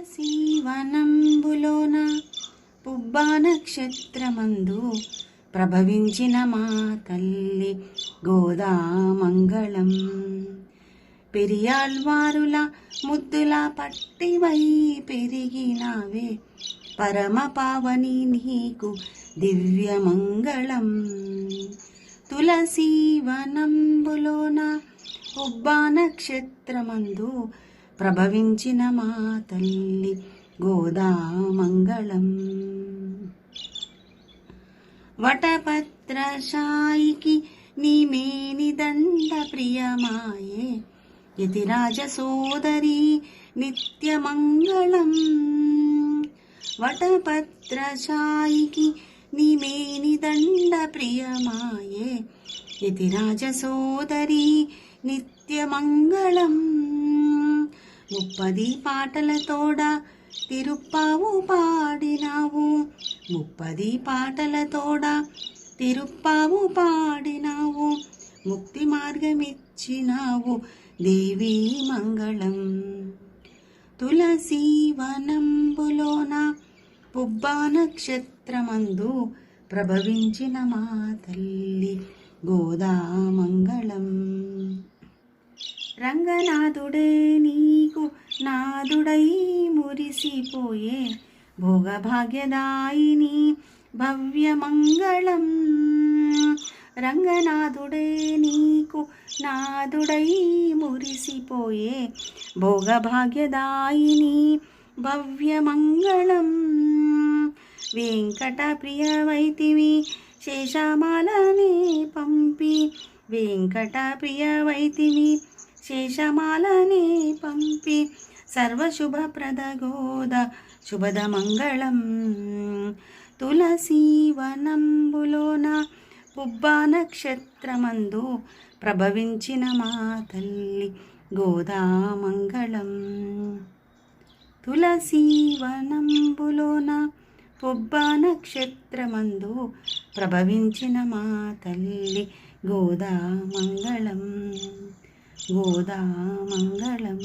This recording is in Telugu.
తులసీవనంబులోన పుబ్బా నక్షత్రమందు ప్రభవించిన మా తల్లి గోదామంగళం. పెరియాళ్వారుల ముద్దుల పట్టివై పెరిగినావే పరమ పావని నీకు దివ్యమంగళం. తులసీవనంబులోన ఉబ్బా నక్షత్రమందు ప్రభవించిన మా తల్లి గోదామంగళం. వటపత్రశాయికి నీమేని దండ ప్రియమాయే యతిరాజ సోదరి నిత్యమంగళం. వటపత్రశాయికి నిమేని దండ ప్రియమాయే యతిరాజ సోదరి నిత్యమంగళం. ముప్పది పాటలతోడ తిరుప్పావు పాడినావు. ముప్పది పాటలతోడ తిరుప్పావు పాడినావు. ముక్తి మార్గమిచ్చినావు దేవీ మంగళం. తులసీవనంబులోన పుబ్బా నక్షత్రమందు ప్రభవించిన మా తల్లి గోదామంగళం రంగనాథుడే నీకు నాదుడై మురిసిపోయే భోగభాగ్యదాయిని భవ్యమంగళం. రంగనాథుడే నీకు నాదుడై మురిసిపోయే భోగభాగ్యదాయిని భవ్యమంగళం. వెంకట ప్రియవైతివి శేషమాలని పంపి వెంకట ప్రియవైతివి శేషమాలని పంపి సర్వశుభప్రదగోద శుభద మంగళం తులసీవనంబులోన పుబ్బా నక్షత్రమందు ప్రభవించిన మా తల్లి గోదామంగళం. తులసీవనంబులోన పుబ్బా నక్షత్రమందు ప్రభవించిన మా తల్లి గోదామంగళం. గోదామంగళం.